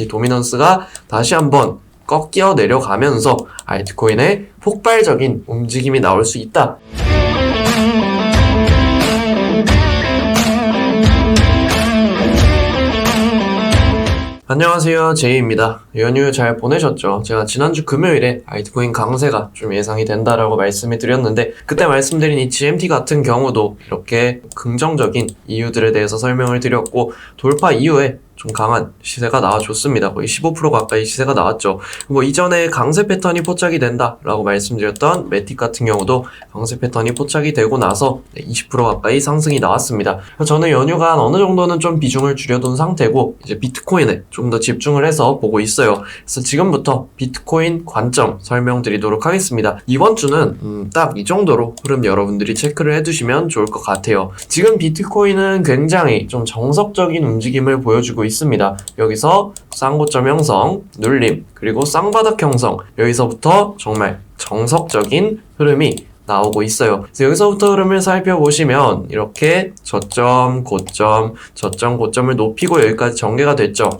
이 도미넌스가 다시 한번 꺾여 내려가면서 알트코인의 폭발적인 움직임이 나올 수 있다. 안녕하세요. 제이입니다. 연휴 잘 보내셨죠? 제가 지난주 금요일에 알트코인 강세가 좀 예상이 된다라고 말씀을 드렸는데 그때 말씀드린 이 GMT 같은 경우도 이렇게 긍정적인 이유들에 대해서 설명을 드렸고 돌파 이후에 좀 강한 시세가 나와줬습니다. 거의 15% 가까이 시세가 나왔죠. 뭐 이전에 강세 패턴이 포착이 된다라고 말씀드렸던 매틱 같은 경우도 강세 패턴이 포착이 되고 나서 20% 가까이 상승이 나왔습니다. 저는 연휴간 어느 정도는 좀 비중을 줄여둔 상태고 이제 비트코인에 좀 더 집중을 해서 보고 있어요. 그래서 지금부터 비트코인 관점 설명드리도록 하겠습니다. 이번 주는 음, 딱이 정도로 흐름 여러분들이 체크를 해두시면 좋을 것 같아요. 지금 비트코인은 굉장히 좀 정석적인 움직임을 보여주고 있습니다. 여기서 쌍고점 형성, 눌림, 그리고 쌍바닥 형성 여기서부터 정말 정석적인 흐름이 나오고 있어요. 그래서 여기서부터 흐름을 살펴보시면 이렇게 저점, 고점, 저점, 고점을 높이고 여기까지 전개가 됐죠.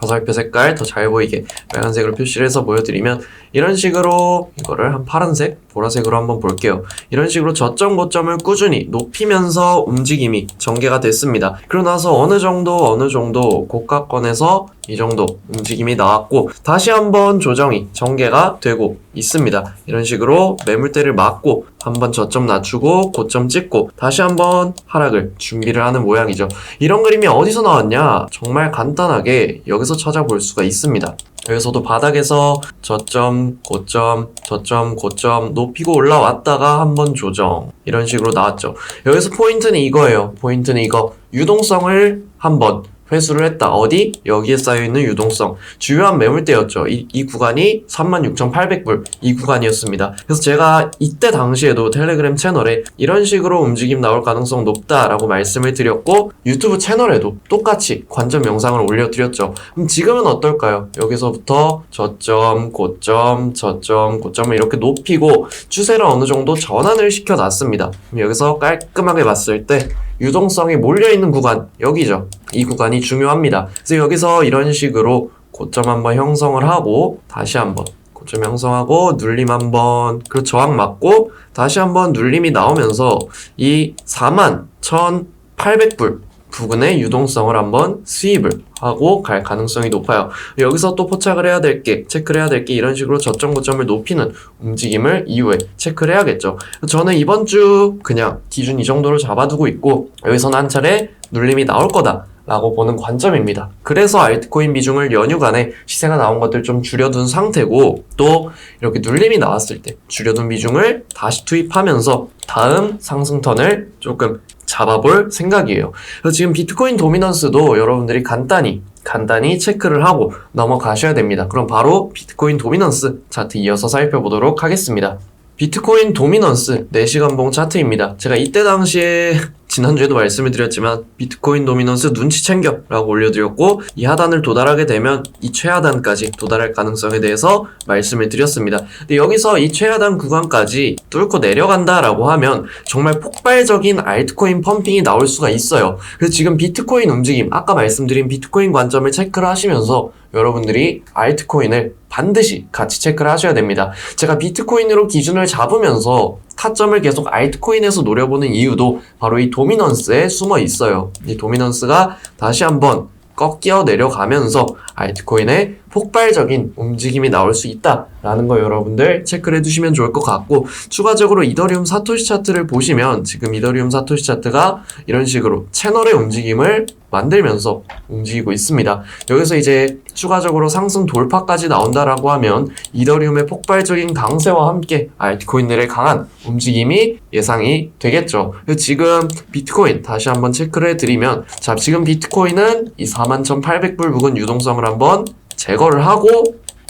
화살표 색깔 더 잘 보이게 빨간색으로 표시를 해서 보여드리면 이런 식으로 이거를 한 파란색, 보라색으로 한번 볼게요. 이런 식으로 저점 고점을 꾸준히 높이면서 움직임이 전개가 됐습니다. 그러고 나서 어느 정도 어느 정도 고가권에서 이 정도 움직임이 나왔고 다시 한번 조정이 전개가 되고 있습니다. 이런 식으로 매물대를 막고 한번 저점 낮추고 고점 찍고 다시 한번 하락을 준비를 하는 모양이죠. 이런 그림이 어디서 나왔냐? 정말 간단하게 여기서 찾아볼 수가 있습니다. 여기서도 바닥에서 저점, 고점, 저점, 고점 높이고 올라왔다가 한번 조정 이런 식으로 나왔죠. 여기서 포인트는 이거예요. 포인트는 이거 유동성을 한번 회수를 했다. 어디? 여기에 쌓여있는 유동성. 주요한 매물대였죠. 이, 이 구간이 36,800불. 이 구간이었습니다. 그래서 제가 이때 당시에도 텔레그램 채널에 이런 식으로 움직임 나올 가능성 높다라고 말씀을 드렸고 유튜브 채널에도 똑같이 관점 영상을 올려드렸죠. 그럼 지금은 어떨까요? 여기서부터 저점, 고점, 저점, 고점을 이렇게 높이고 추세를 어느 정도 전환을 시켜놨습니다. 여기서 깔끔하게 봤을 때 유동성이 몰려있는 구간 여기죠. 이 구간이 중요합니다. 그래서 여기서 이런 식으로 고점 한번 형성을 하고 다시 한번 고점 형성하고 눌림 한번 그 저항 맞고 다시 한번 눌림이 나오면서 이 4만 1,800불 부근의 유동성을 한번 수입을 하고 갈 가능성이 높아요. 여기서 또 포착을 해야 될 게, 체크를 해야 될 게 이런 식으로 저점 고점을 높이는 움직임을 이후에 체크를 해야겠죠. 저는 이번 주 그냥 기준 이 정도로 잡아두고 있고 여기서는 한 차례 눌림이 나올 거다. 라고 보는 관점입니다. 그래서 알트코인 비중을 연휴간에 시세가 나온 것들 좀 줄여둔 상태고 또 이렇게 눌림이 나왔을 때 줄여둔 비중을 다시 투입하면서 다음 상승턴을 조금 잡아볼 생각이에요. 그래서 지금 비트코인 도미넌스도 여러분들이 간단히 간단히 체크를 하고 넘어가셔야 됩니다. 그럼 바로 비트코인 도미넌스 차트 이어서 살펴보도록 하겠습니다. 비트코인 도미넌스 4시간 봉 차트입니다. 제가 이때 당시에 지난주에도 말씀을 드렸지만 비트코인 도미넌스 눈치 챙겨 라고 올려드렸고 이 하단을 도달하게 되면 이 최하단까지 도달할 가능성에 대해서 말씀을 드렸습니다. 근데 여기서 이 최하단 구간까지 뚫고 내려간다 라고 하면 정말 폭발적인 알트코인 펌핑이 나올 수가 있어요. 그래서 지금 비트코인 움직임 아까 말씀드린 비트코인 관점을 체크를 하시면서 여러분들이 알트코인을 반드시 같이 체크를 하셔야 됩니다. 제가 비트코인으로 기준을 잡으면서 타점을 계속 알트코인에서 노려보는 이유도 바로 이 도미넌스에 숨어 있어요. 이 도미넌스가 다시 한번 꺾여 내려가면서 알트코인의 폭발적인 움직임이 나올 수 있다라는 거 여러분들 체크를 해두시면 좋을 것 같고 추가적으로 이더리움 사토시 차트를 보시면 지금 이더리움 사토시 차트가 이런 식으로 채널의 움직임을 만들면서 움직이고 있습니다. 여기서 이제 추가적으로 상승 돌파까지 나온다라고 하면 이더리움의 폭발적인 강세와 함께 알트코인들의 강한 움직임이 예상이 되겠죠. 지금 비트코인 다시 한번 체크를 해드리면 자 지금 비트코인은 이 41,800불 부근 유동성을 한번 제거를 하고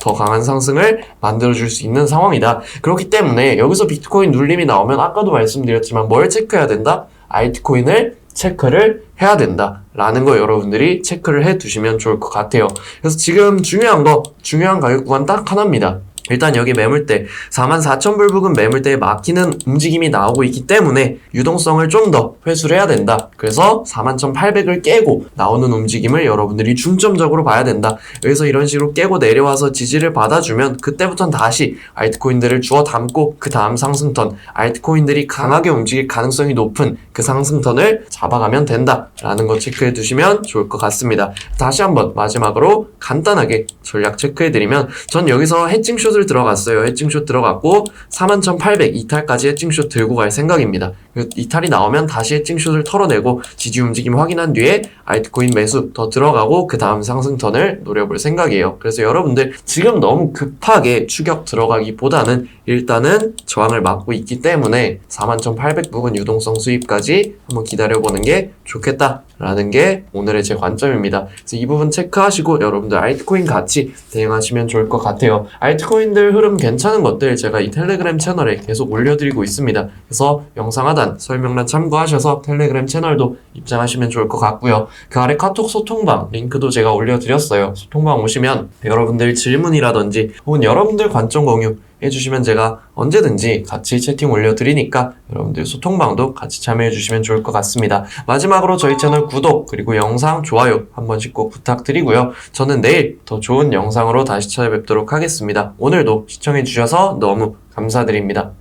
더 강한 상승을 만들어줄 수 있는 상황이다. 그렇기 때문에 여기서 비트코인 눌림이 나오면 아까도 말씀드렸지만 뭘 체크해야 된다? 알트코인을 체크를 해야 된다. 라는 거 여러분들이 체크를 해 두시면 좋을 것 같아요. 그래서 지금 중요한 거, 중요한 가격 구간 딱 하나입니다. 일단 여기 매물대 44,000불 부근 매물대에 막히는 움직임이 나오고 있기 때문에 유동성을 좀 더 회수를 해야 된다. 그래서 41,800을 깨고 나오는 움직임을 여러분들이 중점적으로 봐야 된다. 여기서 이런 식으로 깨고 내려와서 지지를 받아주면 그때부터는 다시 알트코인들을 주워 담고 그 다음 상승턴 알트코인들이 강하게 움직일 가능성이 높은 그 상승턴을 잡아가면 된다라는 거 체크해 두시면 좋을 것 같습니다. 다시 한번 마지막으로 간단하게 전략 체크해 드리면 전 여기서 해칭 숏을 들어갔어요. 해칭숏 들어갔고 41,800 이탈까지 해칭숏 들고 갈 생각입니다. 그 이탈이 나오면 다시 해칭숏을 털어내고 지지 움직임 확인한 뒤에 알트코인 매수 더 들어가고 그 다음 상승턴을 노려볼 생각이에요. 그래서 여러분들 지금 너무 급하게 추격 들어가기보다는 일단은 저항을 막고 있기 때문에 41,800 부근 유동성 수입까지 한번 기다려보는 게 좋겠다라는 게 오늘의 제 관점입니다. 그래서 이 부분 체크하시고 여러분들 알트코인 같이 대응하시면 좋을 것 같아요. 알트코 인들 흐름 괜찮은 것들 제가 이 텔레그램 채널에 계속 올려드리고 있습니다. 그래서 영상 하단 설명란 참고하셔서 텔레그램 채널도 입장하시면 좋을 것 같고요. 그 아래 카톡 소통방 링크도 제가 올려드렸어요. 소통방 오시면 여러분들 질문이라든지 혹은 여러분들 관점 공유 해주시면 제가 언제든지 같이 채팅 올려드리니까 여러분들 소통방도 같이 참여해주시면 좋을 것 같습니다. 마지막으로 저희 채널 구독 그리고 영상 좋아요 한 번씩 꼭 부탁드리고요. 저는 내일 더 좋은 영상으로 다시 찾아뵙도록 하겠습니다. 오늘도 시청해주셔서 너무 감사드립니다.